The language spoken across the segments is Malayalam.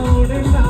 Golden Bough.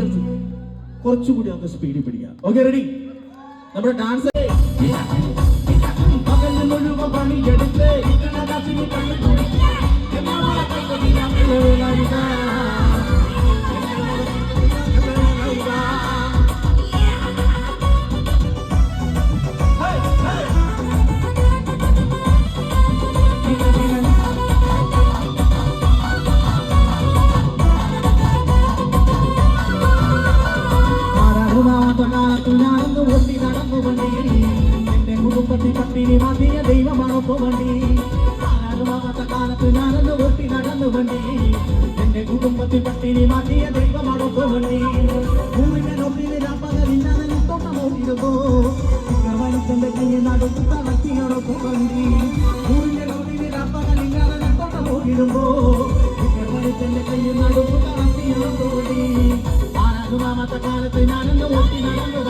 വിചാരിച്ചു കുറച്ചുകൂടി നമുക്ക് സ്പീഡിൽ പിടിക്കാം. ഓക്കെ റെഡി നമ്മുടെ ഡാൻസ് പണിയെടുത്ത് എന്റെ കുടുംബത്തിൽ പട്ടിണി മതിയ ദൈവമാണൊപ്പ വണ്ടി. ആരാധമാകാത്ത കാലത്ത് ഞാനെന്ന് ഓട്ടി നടന്നു വണ്ടി. എന്റെ കുടുംബത്തിൽ പട്ടിണി മതിയ ദൈവമാണൊപ്പ വണ്ടി. ഊരിന്റെ നോട്ടിന് രാപ്പകലില്ലാതെ തോട്ടം ഓടിയതോ ഗവനത്തിന്റെ കയ്യിൽ നടത്തുന്ന വ്യക്തിയോടൊപ്പം വണ്ടി. ഊരിന്റെ നോട്ടിന് രാപ്പകലില്ലാതെ തോട്ടം ഓടിയിടുമ്പോ ഗവനത്തിന്റെ കയ്യിൽ നടത്തുന്ന വ്യക്തിയോടൊപ്പം വണ്ടി. ആരാധമാകാത്ത കാലത്ത് ഞാനെന്ന് ഓട്ടി നടന്നു